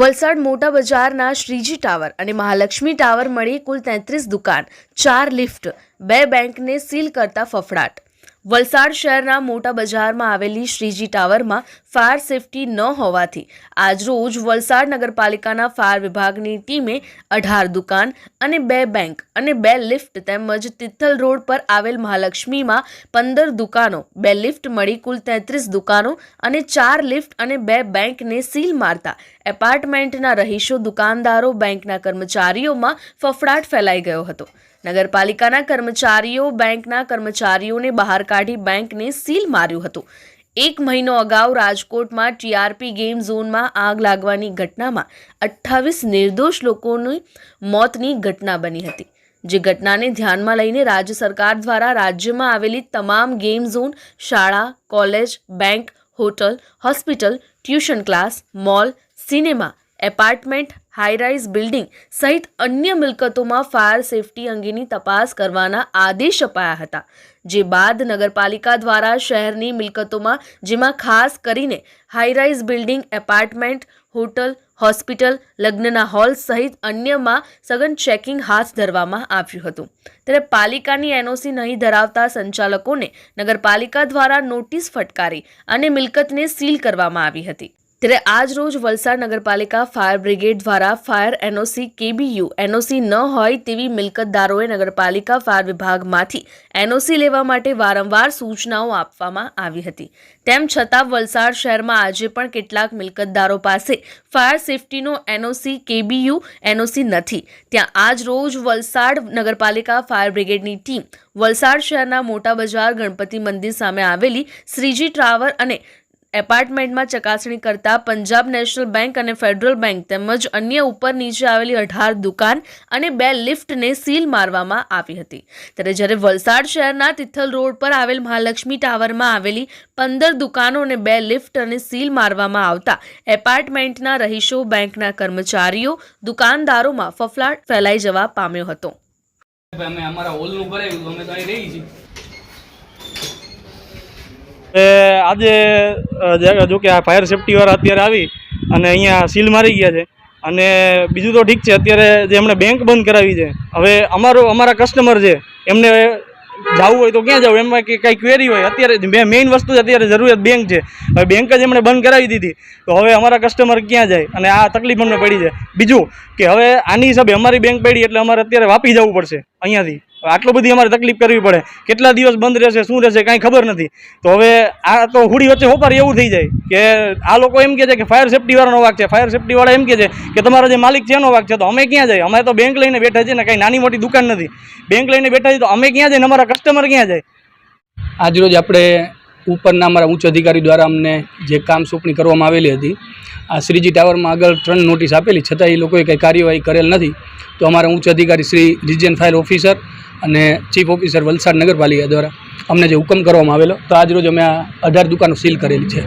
વલસાડ મોટા બજારના શ્રીજી ટાવર અને મહાલક્ષ્મી ટાવર મળી કુલ તેત્રીસ દુકાન, ચાર લિફ્ટ, બે બેંકને સીલ કરતા ફફડાટ. વલસાડ શહેરના મોટા બજારમાં આવેલી શ્રીજી ટાવરમાં ફાયર સેફટી ન હોવાથી આજરોજ વલસાડ નગરપાલિકાના ફાયર વિભાગની ટીમે અઢાર દુકાન અને બે બેંક અને બે લિફ્ટ તેમજ તિથલ રોડ પર આવેલ મહાલક્ષ્મીમાં પંદર દુકાનો, બે લિફ્ટ મળી કુલ તેત્રીસ દુકાનો અને ચાર લિફ્ટ અને બે બેંકને સીલ મારતા એપાર્ટમેન્ટના રહીશો દુકાનદારો, બેંકના કર્મચારીઓમાં ફફડાટ ફેલાઈ ગયો હતો. નગરપાલિકાના કર્મચારીઓ, બેંકના કર્મચારીઓને બહાર કાઢી બેંકને સીલ માર્યું હતું. એક મહિનો અગાઉ રાજકોટમાં ટીઆરપી ગેમ ઝોનમાં આગ લાગવાની ઘટનામાં અઠ્ઠાવીસ નિર્દોષ લોકોની મોતની ઘટના બની હતી. જે ઘટનાને ધ્યાનમાં લઈને રાજ્ય સરકાર દ્વારા રાજ્યમાં આવેલી તમામ ગેમ ઝોન, શાળા, college, bank, hotel, hospital, tuition class, mall, cinema apartment high rise building સહિત અન્ય મિલકતોમાં ફાયર સેફટી અંગેની તપાસ કરવાના આદેશ અપાયા હતા, જે બાદ નગરપાલિકા દ્વારા શહેરની મિલકતોમાં, જેમાં ખાસ કરીને high rise building, apartment, hotel, hospital, લગ્નના હોલ સહિત અન્યમાં સઘન ચેકિંગ હાથ ધરવામાં આવ્યું હતું. ત્યારે પાલિકાની એનઓસી નહીં ધરાવતા સંચાલકોને નગરપાલિકા દ્વારા નોટિસ ફટકારી અને મિલકતને સીલ કરવામાં આવી હતી. ત્યારે આજ રોજ વલસાડ નગરપાલિકા ફાયર બ્રિગેડ દ્વારા ફાયર એનઓસી કેબીયુ એનઓસી ન હોય તેવી મિલકતદારોએ નગરપાલિકા ફાયર વિભાગમાંથી એનઓસી લેવા માટે વારંવાર સૂચનાઓ આપવામાં આવી હતી. તેમ છતાં વલસાડ શહેરમાં આજે પણ કેટલાક મિલકતદારો પાસે ફાયર સેફટીનો એનઓસી કેબીયુ એનઓસી નથી. ત્યાં આજ રોજ વલસાડ નગરપાલિકા ફાયર બ્રિગેડની ટીમ વલસાડ શહેરના મોટા બજાર ગણપતિ મંદિર સામે આવેલી શ્રીજી ટ્રાવર અને એપાર્ટમેન્ટમાં ચકાસણી કરતા પંજાબ નેશનલ બેંક અને ફેડરલ બેંક તેમજ અન્ય ઉપર નીચે આવેલી અઢાર દુકાન અને બે લિફ્ટને સીલ મારવામાં આવી હતી. ત્યારે જ્યારે વલસાડ શહેરના તિથલ રોડ પર આવેલ મહાલક્ષ્મી ટાવરમાં આવેલી પંદર દુકાનો અને બે લિફ્ટ અને સીલ મારવામાં આવતા એપાર્ટમેન્ટના રહીશો, બેંકના કર્મચારીઓ, દુકાનદારોમાં ફફલાટ ફેલાઈ જવા પામ્યો હતો. અમે અમારા હોલનું કરાવ્યું અમે તો અહીં રહી છીએ. એ, આજે જો કે આ ફાયર સેફટીવાળા અત્યારે આવી અને અહીંયા સીલ મારી ગયા છે. અને બીજું તો ઠીક છે, અત્યારે જે એમણે બેંક બંધ કરાવી છે, હવે અમારો અમારા કસ્ટમર છે, એમને જવું હોય તો ક્યાં જવું? એમાં કંઈ ક્વેરી હોય, અત્યારે મેઇન વસ્તુ અત્યારે જરૂરિયાત બેંક છે. હવે બેંક જ એમણે બંધ કરાવી દીધી. તો હવે અમારા કસ્ટમર ક્યાં જાય? અને આ તકલીફ અમને પડી છે. બીજું કે હવે આની હિસાબે અમારી બેંક પડી, એટલે અમારે અત્યારે વાપી જવું પડશે, અહીંયાથી. આટલો બધી અમારે તકલીફ કરવી પડે. કેટલા દિવસ બંધ રહેશે, શું રહેશે, કાંઈ ખબર નથી. તો હવે આ તો હુડી વચ્ચે હોપાર એવું થઈ જાય કે આ લોકો એમ કહે છે કે ફાયર સેફટીવાળાનો વાક છે. ફાયર સેફટીવાળા એમ કહે છે કે તમારો જે માલિક છે એનો વાક છે. તો અમે ક્યાં જાય? અમે તો બેંક લઈને બેઠા છીએ ને કાંઈ નાની મોટી દુકાન નથી. બેંક લઈને બેઠા છીએ તો અમે ક્યાં જાય? અમારા કસ્ટમર ક્યાં જાય? આજરોજ આપણે ઉપરના અમારા ઉચ્ચ અધિકારી દ્વારા અમને જે કામ સોંપણી કરવામાં આવેલી હતી આ શ્રીજી ટાવરમાં આગળ ત્રણ નોટિસ આપેલી છતાં એ લોકોએ કંઈ કાર્યવાહી કરેલ નથી. તો અમારા ઉચ્ચ અધિકારી શ્રી રિજિયન ફાયર ઓફિસર અને ચીફ ઓફિસર વલસાડ નગરપાલિકા દ્વારા અમને જે હુકમ કરવામાં આવેલો તો આજરોજ અમે આ અઢાર દુકાનો સીલ કરેલી છે.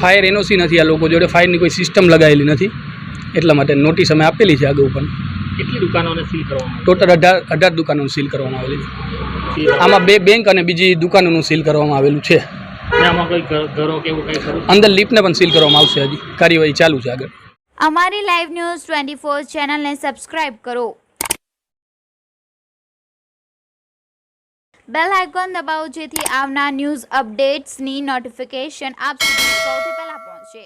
ફાયર એનઓસી નથી આ લોકો જોડે ફાયરની કોઈ સિસ્ટમ લગાવેલી નથી એટલા માટે નોટિસ અમે આપેલી છે આગળ પણ કેટલી દુકાનોને સીલ કરવામાં ટોટલ અઢાર અઢાર દુકાનોને સીલ કરવામાં આવેલી છે. આમાં બે બેંક અને બીજી દુકાનોનું સીલ કરવામાં આવેલું છે. અંદર લિફ્ટને પણ સીલ કરવામાં આવશે હજી. કાર્યવાહી ચાલુ છે આગળ. અમારી લાઈવ ન્યૂઝ ટ્વેન્ટી ફોર ચેનલને સબસ્ક્રાઇબ કરો. બેલ આઇકોન દબાવો જેથી આવનાર ન્યૂઝ અપડેટ્સની નોટિફિકેશન આપ સુધી સૌથી પહેલા પહોંચે.